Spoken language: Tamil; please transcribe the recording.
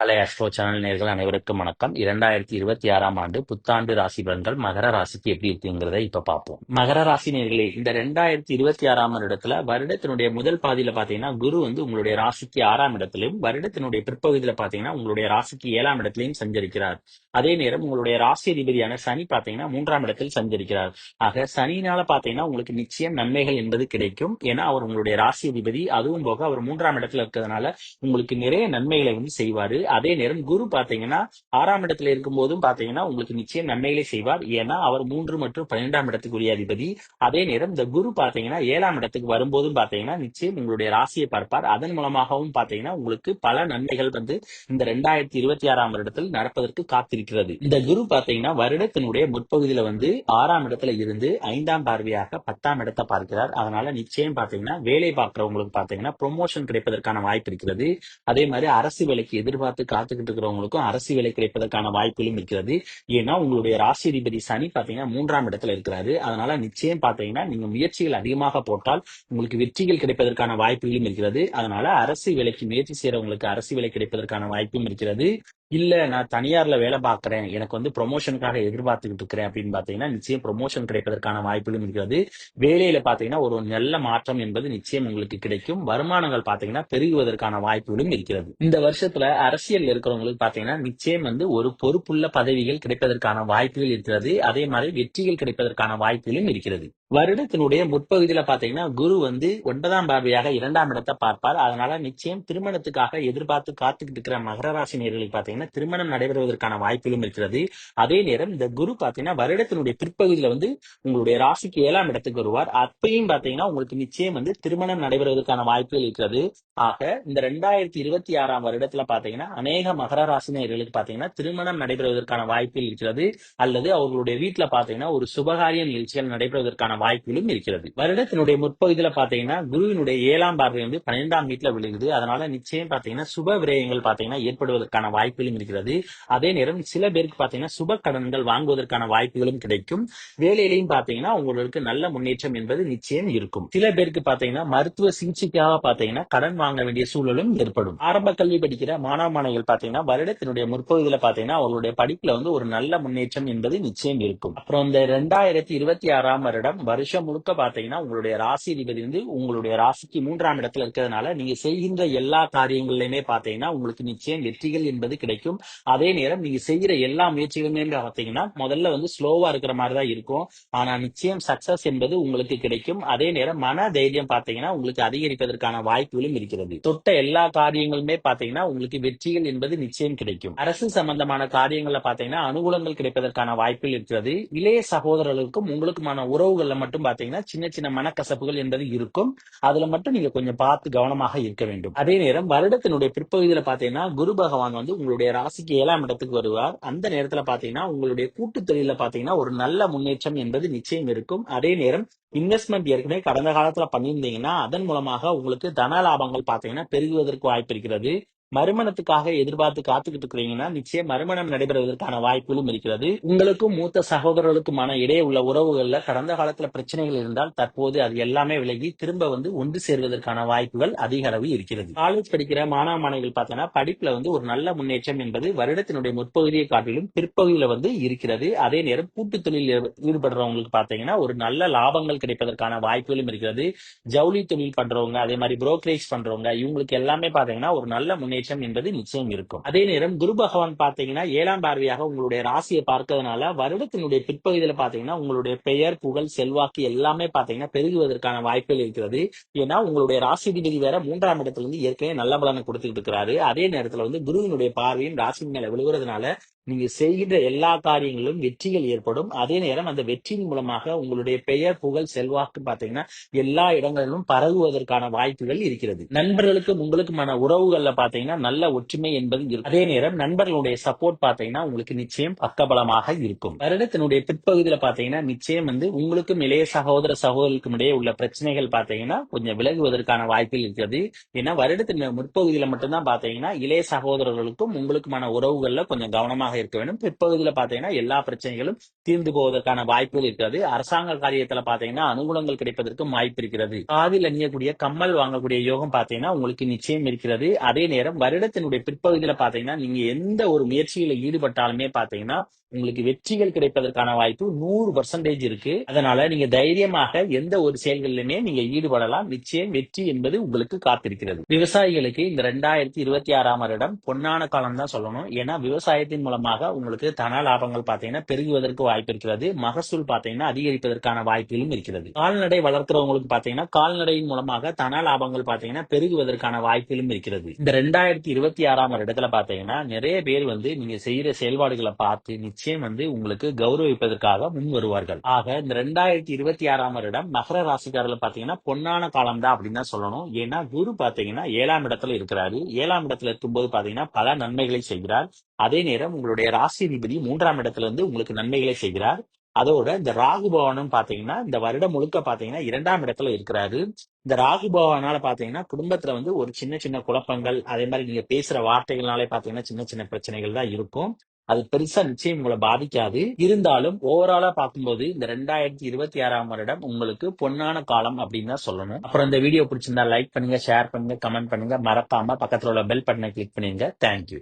காலை அஸ்ட்ரோ சேனல் நேர்கள் அனைவருக்கும் வணக்கம். இரண்டாயிரத்தி இருபத்தி ஆறாம் ஆண்டு புத்தாண்டு ராசி பலன்கள் மகர ராசிக்கு எப்படி இருக்குங்கிறத இப்ப பார்ப்போம். மகர ராசி நேர்களே இந்த ரெண்டாயிரத்தி இருபத்தி ஆறாம் வருடத்துல வருடத்தினுடைய முதல் பாதியில பாத்தீங்கன்னா குரு வந்து உங்களுடைய ராசிக்கு ஆறாம் இடத்திலும் வருடத்தினுடைய பிற்பகுதியில பாத்தீங்கன்னா உங்களுடைய ராசிக்கு ஏழாம் இடத்திலையும் சஞ்சரிக்கிறார். அதே நேரம் உங்களுடைய ராசி அதிபதியான சனி பாத்தீங்கன்னா மூன்றாம் இடத்தில் சஞ்சரிக்கிறார். ஆக சனினால பாத்தீங்கன்னா உங்களுக்கு நிச்சயம் நன்மைகள் என்பது கிடைக்கும். ஏன்னா அவர் உங்களுடைய ராசி அதிபதி அதுவும் போக அவர் மூன்றாம் இடத்துல இருக்கிறதுனால உங்களுக்கு நிறைய நன்மைகளை வந்து செய்வாரு. அதே நேரம் குரு பாத்தீங்கன்னா ஆறாம் இடத்துல இருக்கும் போதும் பாத்தீங்கன்னா உங்களுக்கு நிச்சயம் நன்மைகளை செய்வார். ஏன்னா அவர் மூன்று மற்றும் பன்னிரெண்டாம் இடத்துக்குரிய அதிபதி. அதே நேரம் இந்த குரு பாத்தீங்கன்னா ஏழாம் இடத்துக்கு வரும்போதும் பாத்தீங்கன்னா நிச்சயம் உங்களுடைய ராசியை பார்ப்பார். அதன் மூலமாகவும் பாத்தீங்கன்னா உங்களுக்கு பல நன்மைகள் வந்து இந்த ரெண்டாயிரத்தி இருபத்தி ஆறாம் வருடத்தில் நடப்பதற்கு காத்திருக்கிறது. இந்த குரு பாத்தீங்கன்னா வருடத்தினுடைய முற்பகுதியில வந்து ஆறாம் இடத்துல இருந்து ஐந்தாம் பார்வையாக பத்தாம் இடத்தை பார்க்கிறார். அதனால நிச்சயம் பாத்தீங்கன்னா வேலை பார்க்கிறவங்களுக்கு பாத்தீங்கன்னா ப்ரொமோஷன் கிடைப்பதற்கான வாய்ப்பு இருக்கிறது. அதே மாதிரி அரசு வேலைக்கு எதிர்பார்த்து காத்துக்கிட்டு இருக்கிறவங்களுக்கும் அரசு வேலை கிடைப்பதற்கான வாய்ப்புகளும் இருக்கிறது. ஏன்னா உங்களுடைய ராசி அதிபதி சனி பாத்தீங்கன்னா மூன்றாம் இடத்துல இருக்கிறாரு. அதனால நிச்சயம் பாத்தீங்கன்னா நீங்க முயற்சிகள் அதிகமாக போட்டால் உங்களுக்கு வெற்றிகள் கிடைப்பதற்கான வாய்ப்புகளும் இருக்கிறது. அதனால அரசு வேலைக்கு முயற்சி செய்யறவங்களுக்கு அரசு வேலை கிடைப்பதற்கான வாய்ப்பும் இருக்கிறது. இல்ல நான் தனியார்ல வேலை பார்க்கறேன் எனக்கு வந்து ப்ரொமோஷனுக்காக எதிர்பார்த்துக்கிட்டு இருக்கிறேன் அப்படின்னு பாத்தீங்கன்னா நிச்சயம் ப்ரொமோஷன் கிடைப்பதற்கான வாய்ப்புகளும் இருக்கிறது. வேலையில பாத்தீங்கன்னா ஒரு நல்ல மாற்றம் என்பது நிச்சயம் உங்களுக்கு கிடைக்கும். வருமானங்கள் பாத்தீங்கன்னா பெருகுவதற்கான வாய்ப்புகளும் இருக்கிறது. இந்த வருஷத்துல அரசியல் இருக்கிறவங்களுக்கு பாத்தீங்கன்னா நிச்சயம் வந்து ஒரு பொறுப்புள்ள பதவிகள் கிடைப்பதற்கான வாய்ப்புகள் இருக்கிறது. அதே மாதிரி வெற்றிகள் கிடைப்பதற்கான வாய்ப்புகளும் இருக்கிறது. வருடத்தினுடைய முற்பகுதியில பாத்தீங்கன்னா குரு வந்து ஒன்பதாம் பார்வையாக இரண்டாம் இடத்தை பார்ப்பார். அதனால நிச்சயம் திருமணத்துக்காக எதிர்பார்த்து காத்துக்கிட்டு இருக்கிற மகர ராசி நேர்களுக்கு பாத்தீங்கன்னா திருமணம் நடைபெறுவதற்கான வாய்ப்புகளும் இருக்கிறது. அதே நேரம் இந்த குரு பாத்தீங்கன்னா வருடத்தினுடைய பிற்பகுதியில வந்து உங்களுடைய ராசிக்கு ஏழாம் இடத்துக்கு வருவார். அப்பயும் பாத்தீங்கன்னா உங்களுக்கு நிச்சயம் வந்து திருமணம் நடைபெறுவதற்கான வாய்ப்புகள் இருக்கிறது. ஆக இந்த ரெண்டாயிரத்தி இருபத்தி ஆறாம் வருடத்துல பாத்தீங்கன்னா அநேக மகர ராசி நேர்களுக்கு பாத்தீங்கன்னா திருமணம் நடைபெறுவதற்கான வாய்ப்புகள் இருக்கிறது. அல்லது அவர்களுடைய வீட்டுல பாத்தீங்கன்னா ஒரு சுபகாரிய நிகழ்ச்சிகள் நடைபெறுவதற்கான வாய்ப்புகளும் இருக்கிறது. வருடத்தினுடைய முற்பகுதியில பாத்தீங்கன்னா குருவினுடைய ஏழாம் பார்வை வந்து பன்னிரெண்டாம் வீட்டுல விழுகுது. அதனால நிச்சயம் பாத்தீங்கன்னா சுப விரயங்கள் பாத்தீங்கன்னா ஏற்படுவதற்கான வாய்ப்புகளும் இருக்கிறது. அதே நேரம் சில பேருக்கு பாத்தீங்கன்னா சுப கடன்கள் வாங்குவதற்கான வாய்ப்புகளும் கிடைக்கும். வேலையிலையும் பாத்தீங்கன்னா உங்களுக்கு நல்ல முன்னேற்றம் என்பது நிச்சயம் இருக்கும். சில பேருக்கு பாத்தீங்கன்னா மருத்துவ சிகிச்சைக்காக பாத்தீங்கன்னா கடன் வாங்க வேண்டிய சூழலும் ஏற்படும். ஆரம்ப கல்வி படிக்கிற மாணவ மாணவிகள் பாத்தீங்கன்னா வருடத்தினுடைய முற்பகுதியில பாத்தீங்கன்னா அவங்களுடைய படிப்புல வந்து ஒரு நல்ல முன்னேற்றம் என்பது நிச்சயம் இருக்கும். அப்புறம் இந்த ரெண்டாயிரத்தி இருபத்தி ஆறாம் வருடம் வருஷம் முழுக்க பாத்தீங்கன்னா உங்களுடைய ராசி அதிபதி வந்து உங்களுடைய ராசிக்கு மூன்றாம் இடத்துல இருக்கிறதுனால நீங்க செய்கின்ற எல்லா காரியங்களிலுமே பாத்தீங்கன்னா உங்களுக்கு நிச்சயம் வெற்றிகள் என்பது கிடைக்கும். அதே நேரம் நீங்க செய்கிற எல்லா முயற்சிகளுமே பாத்தீங்கன்னா முதல்ல வந்து ஸ்லோவா இருக்கிற மாதிரி தான் இருக்கும். ஆனா நிச்சயம் சக்சஸ் என்பது உங்களுக்கு கிடைக்கும். அதே நேரம் மன தைரியம் பாத்தீங்கன்னா உங்களுக்கு அதிகரிப்பதற்கான வாய்ப்புகளும் இருக்கிறது. தொட்ட எல்லா காரியங்களுமே பாத்தீங்கன்னா உங்களுக்கு வெற்றிகள் என்பது நிச்சயம் கிடைக்கும். அரசு சம்பந்தமான காரியங்கள்ல பாத்தீங்கன்னா அனுகூலங்கள் கிடைப்பதற்கான வாய்ப்புகள் இருக்கிறது. இளைய சகோதரர்களுக்கும் உங்களுக்குமான உறவுகள்ல மட்டும் பாத்தீங்கன்னா சின்ன சின்ன மனக்கசப்புகள் என்பது இருக்கும். அதுல மட்டும் நீங்க கொஞ்சம் பார்த்து கவனமாக இருக்க வேண்டும். அதே நேரம் வருடத்தினுடைய பிற்பகுதியில பாத்தீங்கன்னா குரு பகவான் வந்து உங்களுடைய ராசிக்கு ஏழாம் இடத்துக்கு வருவார். அந்த நேரத்துல பாத்தீங்கன்னா உங்களுடைய கூட்டு தொழில பாத்தீங்கன்னா ஒரு நல்ல முன்னேற்றம் என்பது நிச்சயம் இருக்கும். அதே நேரம் இன்வெஸ்ட்மெண்ட் ஏற்கனவே கடந்த காலத்துல பண்ணியிருந்தீங்கன்னா அதன் மூலமாக உங்களுக்கு தன லாபங்கள் பாத்தீங்கன்னா பெருகுவதற்கு வாய்ப்பு இருக்கிறது. மறுமணத்துக்காக எதிர்பார்த்து காத்துக்கிட்டு இருக்கிறீங்கன்னா நிச்சயம் மறுமணம் நடைபெறுவதற்கான வாய்ப்புகளும் இருக்கிறது. உங்களுக்கும் மூத்த சகோதரர்களுக்குமான இடையே உள்ள உறவுகள்ல கடந்த காலத்துல பிரச்சனைகள் இருந்தால் தற்போது அது எல்லாமே விலகி திரும்ப வந்து ஒன்று சேர்வதற்கான வாய்ப்புகள் அதிக அளவு இருக்கிறது. காலேஜ் படிக்கிற மாணவ மாணவிகள் பார்த்தீங்கன்னா படிப்புல வந்து ஒரு நல்ல முன்னேற்றம் என்பது வருடத்தினுடைய முற்பகுதியை காட்டிலும் பிற்பகுதியில வந்து இருக்கிறது. அதே நேரம் கூட்டு தொழில் ஈடுபடுறவங்களுக்கு பாத்தீங்கன்னா ஒரு நல்ல லாபங்கள் கிடைப்பதற்கான வாய்ப்புகளும் இருக்கிறது. ஜவுளி தொழில் பண்றவங்க அதே மாதிரி புரோக்கரேஜ் பண்றவங்க இவங்களுக்கு எல்லாமே பாத்தீங்கன்னா ஒரு நல்ல முன்னேற்றம் என்பது நிச்சயம் இருக்கும். அதே நேரம் குரு பகவான் பாத்தீங்கன்னா ஏழாம் பார்வையாக உங்களுடைய ராசியை பார்க்கறதுனால வருடத்தினுடைய பிற்பகுதியில பாத்தீங்கன்னா உங்களுடைய பெயர் புகழ் செல்வாக்கு எல்லாமே பாத்தீங்கன்னா பெருகுவதற்கான வாய்ப்புகள் இருக்கிறது. ஏன்னா உங்களுடைய ராசி வேற மூன்றாம் இடத்துல இருந்து ஏற்கனவே நல்ல பலனை கொடுத்துட்டு இருக்கிறாரு. அதே நேரத்துல வந்து குருவினுடைய பார்வையும் ராசி மேல விழுகிறதுனால நீங்க செய்கின்ற எல்லா காரியங்களிலும் வெற்றிகள் ஏற்படும். அதே நேரம் அந்த வெற்றியின் மூலமாக உங்களுடைய பெயர் புகழ் செல்வாக்கு பாத்தீங்கன்னா எல்லா இடங்களிலும் பரவுவதற்கான வாய்ப்புகள் இருக்கிறது. நண்பர்களுக்கும் உங்களுக்குமான உறவுகள்ல பாத்தீங்கன்னா நல்ல ஒற்றுமை என்பது இருக்கும் அதே நேரம் நண்பர்களுடைய சப்போர்ட் பாத்தீங்கன்னா உங்களுக்கு நிச்சயம் பக்கபலமாக இருக்கும். வருடத்தினுடைய பிற்பகுதியில பாத்தீங்கன்னா நிச்சயம் வந்து உங்களுக்கும் இளைய சகோதர சகோதரருக்கும் இடையே உள்ள பிரச்சனைகள் பாத்தீங்கன்னா கொஞ்சம் விலகுவதற்கான வாய்ப்புகள் இருக்கிறது. ஏன்னா வருடத்தின் முற்பகுதியில மட்டும்தான் பாத்தீங்கன்னா இளைய சகோதரர்களுக்கும் உங்களுக்குமான உறவுகள்ல கொஞ்சம் கவனமாக இருக்க வேண்டும். பிற்பகுதியில பாத்தீங்கன்னா எல்லா பிரச்சனைகளும் தீர்ந்து போவதற்கான வாய்ப்புகள் இருக்கிறது. அரசாங்க காரியத்துல பாத்தீங்கன்னா அனுகூலங்கள் கிடைப்பதற்கும் வாய்ப்பு இருக்கிறது. காதில் அணியக்கூடிய கம்மல் வாங்கக்கூடிய யோகம் பாத்தீங்கன்னா உங்களுக்கு நிச்சயம் இருக்கிறது. அதே நேரம் வருடத்தினுடைய பிற்பகுதியில பாத்தீங்கன்னா நீங்க எந்த ஒரு முயற்சியில ஈடுபட்டாலுமே பாத்தீங்கன்னா உங்களுக்கு வெற்றிகள் கிடைப்பதற்கான வாய்ப்பு நூறு பர்சன்டேஜ் இருக்கு. அதனால நீங்க தைரியமாக எந்த ஒரு செயல்களிலுமே நீங்க ஈடுபடலாம். நிச்சயம் வெற்றி என்பது உங்களுக்கு காத்திருக்கிறது. விவசாயிகளுக்கு இந்த ரெண்டாயிரத்தி இருபத்தி ஆறாம் வருடம் பொன்னான காலம் தான் சொல்லணும். ஏன்னா விவசாயத்தின் மூலமாக உங்களுக்கு தன லாபங்கள் பாத்தீங்கன்னா பெருகுவதற்கு வாய்ப்பு இருக்கிறது. மகசூல் பாத்தீங்கன்னா அதிகரிப்பதற்கான வாய்ப்புகளும் இருக்கிறது. கால்நடை வளர்க்கிறவங்களுக்கு பாத்தீங்கன்னா கால்நடையின் மூலமாக தன லாபங்கள் பாத்தீங்கன்னா பெருகுவதற்கான வாய்ப்புகளும் இருக்கிறது. இந்த ரெண்டாயிரத்தி இருபத்தி ஆறாம் வருடத்துல பாத்தீங்கன்னா நிறைய பேர் வந்து நீங்க செய்யற செயல்பாடுகளை பார்த்து நிச்சயம் வந்து உங்களுக்கு கௌரவிப்பதற்காக முன் வருவார்கள். ஆக இந்த ரெண்டாயிரத்தி இருபத்தி ஆறாம் வருடம் மகர ராசிக்காரர்கள் பாத்தீங்கன்னா பொன்னான காலம் தான் அப்படின்னு தான் சொல்லணும். ஏன்னா குரு பாத்தீங்கன்னா ஏழாம் இடத்துல இருக்கிறாரு. ஏழாம் இடத்துல இருக்கும்போது பாத்தீங்கன்னா பல நன்மைகளை செய்கிறார். அதே நேரம் உங்களுடைய ராசிதிபதி மூன்றாம் இடத்துல இருந்து உங்களுக்கு நன்மைகளை செய்கிறார். அதோட இந்த ராகு பவனும் பாத்தீங்கன்னா இந்த வருடம் முழுக்க பாத்தீங்கன்னா இரண்டாம் இடத்துல இருக்கிறாரு. இந்த ராகு பவனால பாத்தீங்கன்னா குடும்பத்துல வந்து ஒரு சின்ன சின்ன குழப்பங்கள் அதே மாதிரி நீங்க பேசுற வார்த்தைகள்னாலே பாத்தீங்கன்னா சின்ன சின்ன பிரச்சனைகள் தான் இருக்கும். அது பெருசா நிச்சயம் உங்களை பாதிக்காது. இருந்தாலும் ஓவராலா பார்க்கும்போது இந்த ரெண்டாயிரத்தி இருபத்தி ஆறாம் வருடம் உங்களுக்கு பொன்னான காலம் அப்படின்னு தான் சொல்லணும். அப்புறம் இந்த வீடியோ பிடிச்சிருந்தா லைக் பண்ணுங்க ஷேர் பண்ணுங்க கமெண்ட் பண்ணுங்க. மறக்காம பக்கத்துல உள்ள பெல் பட்டனை கிளிக் பண்ணுங்க தேங்க்யூ